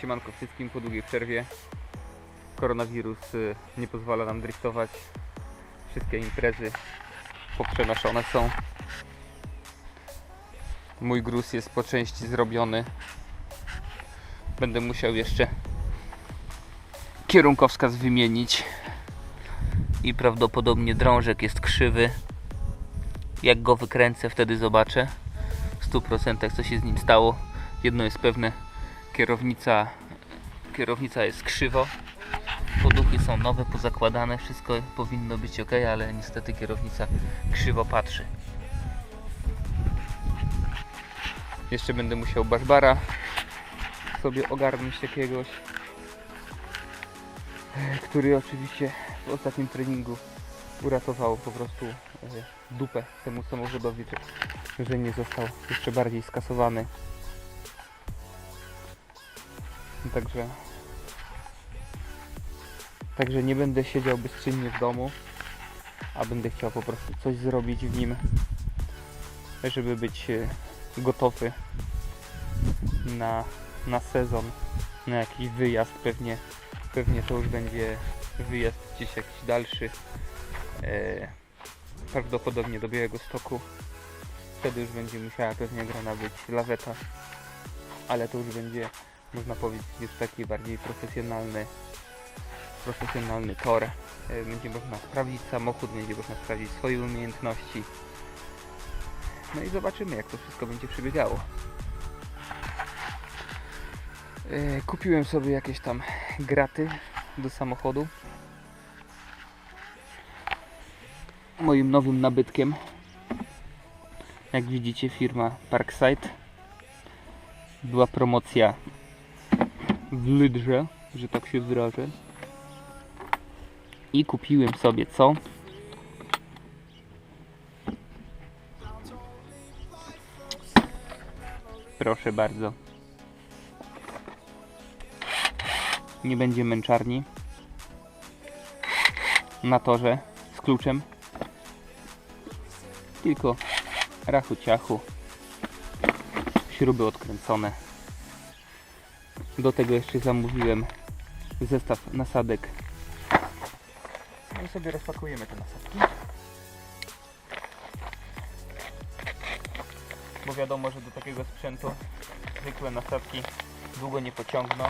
Siemanko wszystkim po długiej przerwie. Koronawirus y, nie pozwala nam driftować. Wszystkie imprezy poprzenoszone są. Mój gruz jest po części zrobiony. Będę musiał jeszcze kierunkowskaz wymienić. I prawdopodobnie drążek jest krzywy. Jak go wykręcę, wtedy zobaczę w 100% co się z nim stało. Jedno jest pewne, kierownica, kierownica jest krzywo. Poduchy są nowe, pozakładane, wszystko powinno być ok, ale niestety kierownica krzywo patrzy. Jeszcze będę musiał baszbara sobie ogarnąć jakiegoś, który oczywiście w ostatnim treningu uratował po prostu e, dupę temu samochodowi, że nie został jeszcze bardziej skasowany. Także Także nie będę siedział bezczynnie w domu, a będę chciał po prostu coś zrobić w nim, żeby być e, gotowy na, na sezon, na jakiś wyjazd. Pewnie, pewnie to już będzie wyjazd gdzieś jakiś dalszy, e, prawdopodobnie do Białego Stoku. Wtedy już będzie musiała pewnie grana być laweta, ale to już będzie, można powiedzieć, już taki bardziej profesjonalny profesjonalny tor. E, Będzie można sprawdzić samochód, będzie można sprawdzić swoje umiejętności. No i zobaczymy jak to wszystko będzie przebiegało. E, Kupiłem sobie jakieś tam graty do samochodu. Moim nowym nabytkiem. Jak widzicie firma Parkside. Była promocja w Lydrze, że tak się wyrażę i kupiłem sobie co? Proszę bardzo. Nie będzie męczarni. Na torze z kluczem. Tylko rachu ciachu. Śruby odkręcone. Do tego jeszcze zamówiłem zestaw nasadek no i sobie rozpakujemy te nasadki. Bo wiadomo, że do takiego sprzętu zwykłe nasadki długo nie pociągną.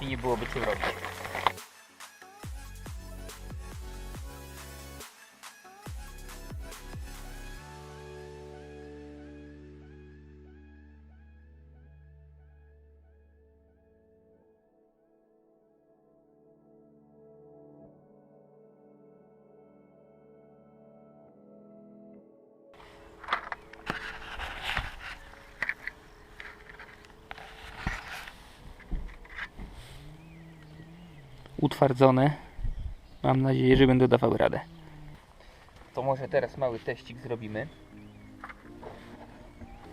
I nie byłoby co robić. Utwardzone. Mam nadzieję, że będę dawał radę. To może teraz mały teścik zrobimy.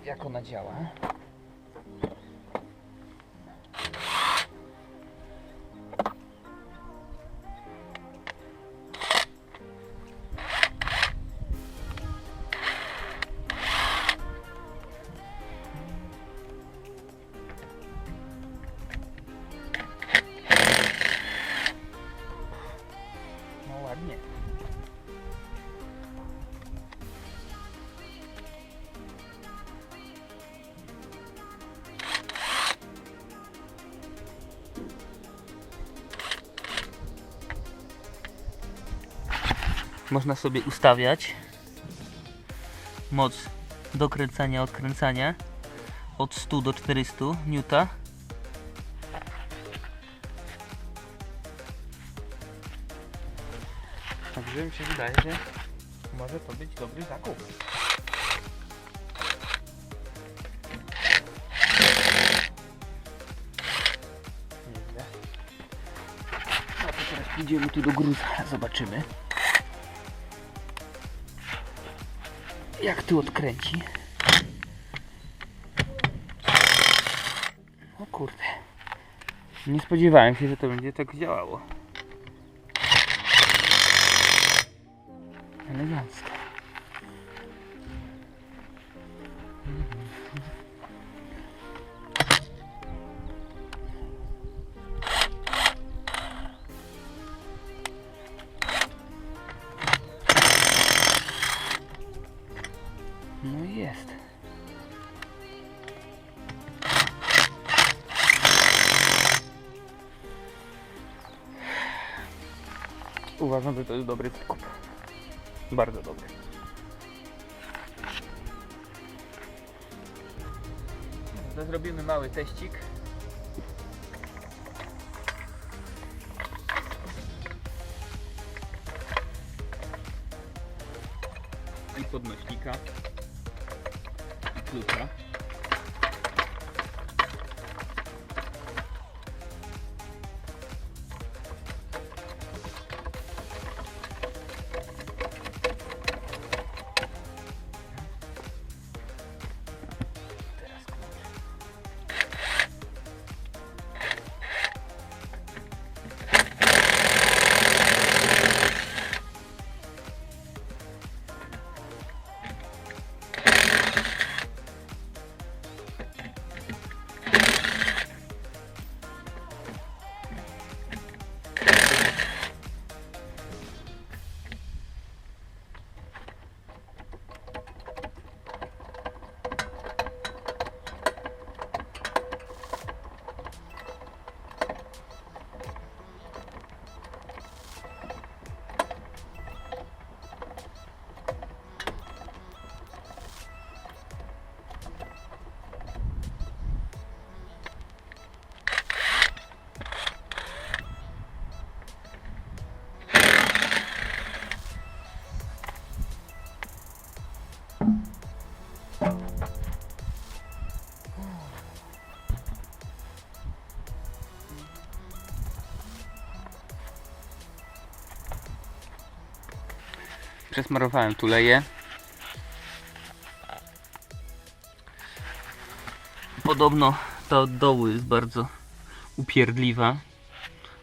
Jak ona działa. Można sobie ustawiać moc dokręcania, odkręcania od 100 do 400 Newta. Także mi się wydaje, że może to być dobry zakup. Teraz pójdziemy tu do gruza, zobaczymy. Jak tu odkręci. O kurde. Nie spodziewałem się, że to będzie tak działało. Elegancko. Jest. Uważam, że to jest dobry zakup. Bardzo dobry. To zrobimy mały teścik. I podnośnika. I Przesmarowałem tuleję. Podobno ta od dołu jest bardzo upierdliwa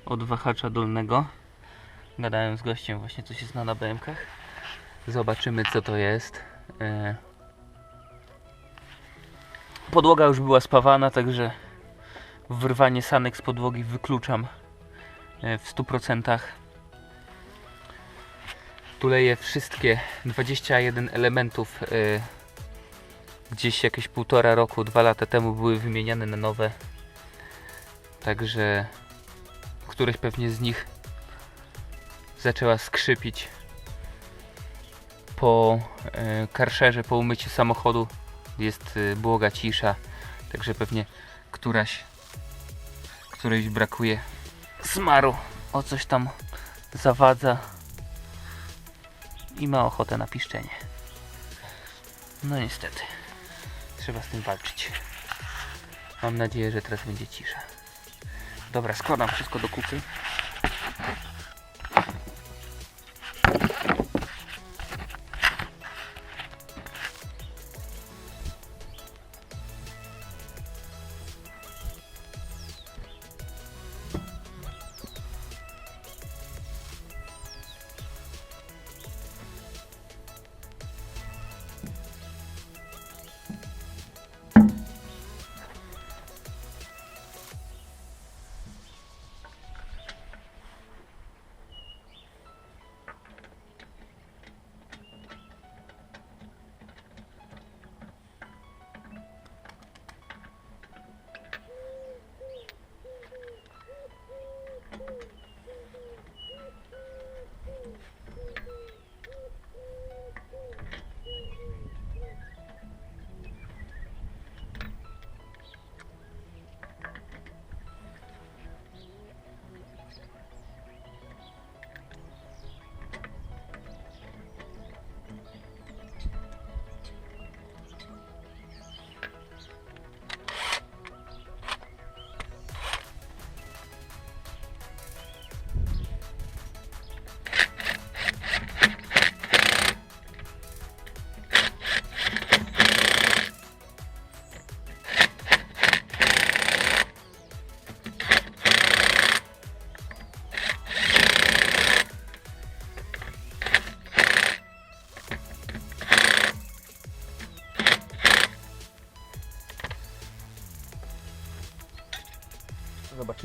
od wahacza dolnego. Gadałem z gościem właśnie co się zna na BMKach. Zobaczymy co to jest. E, Podłoga już była spawana, także wyrwanie sanek z podłogi wykluczam e, w 100%. Tuleję wszystkie 21 elementów. y, gdzieś jakieś półtora roku, dwa lata temu były wymieniane na nowe. Także któreś pewnie z nich zaczęła skrzypić po y, karszerze, po umyciu samochodu. Jest y, błoga cisza, także pewnie któraś, którejś brakuje smaru, o coś tam zawadza i ma ochotę na piszczenie. No niestety. Trzeba z tym walczyć. Mam nadzieję, że teraz będzie cisza. Dobra, składam wszystko do kupy.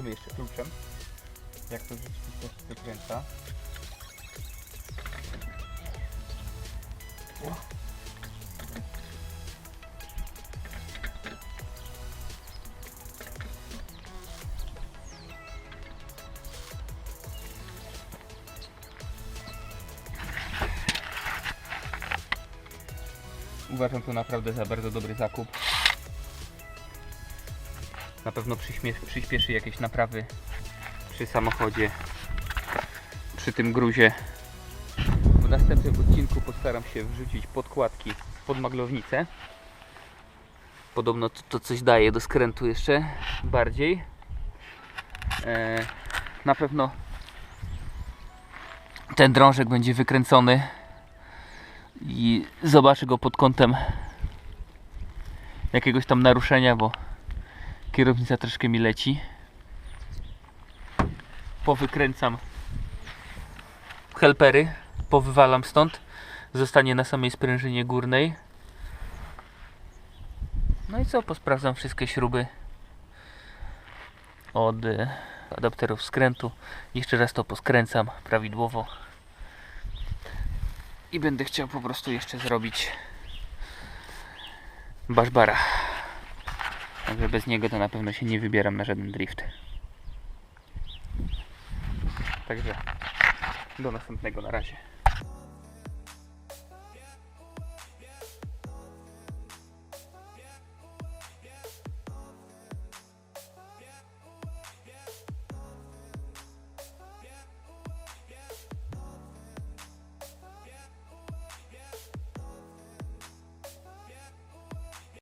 spróbuję jeszcze kluczem, jak to w rzeczywistości wykręca. Uważam to naprawdę za bardzo dobry zakup. Na pewno przyspieszy jakieś naprawy przy samochodzie, przy tym gruzie. W następnym odcinku postaram się wrzucić podkładki pod maglownicę. Podobno to, to coś daje do skrętu jeszcze bardziej. E, na pewno ten drążek będzie wykręcony i zobaczę go pod kątem jakiegoś tam naruszenia, bo kierownica troszkę mi leci. Powykręcam helpery, powywalam stąd. Zostanie na samej sprężynie górnej. No i co? Posprawdzam wszystkie śruby od adapterów skrętu. Jeszcze raz to poskręcam prawidłowo. I będę chciał po prostu jeszcze zrobić baszbara. Także bez niego to na pewno się nie wybieram na żaden drift. Także do następnego na razie.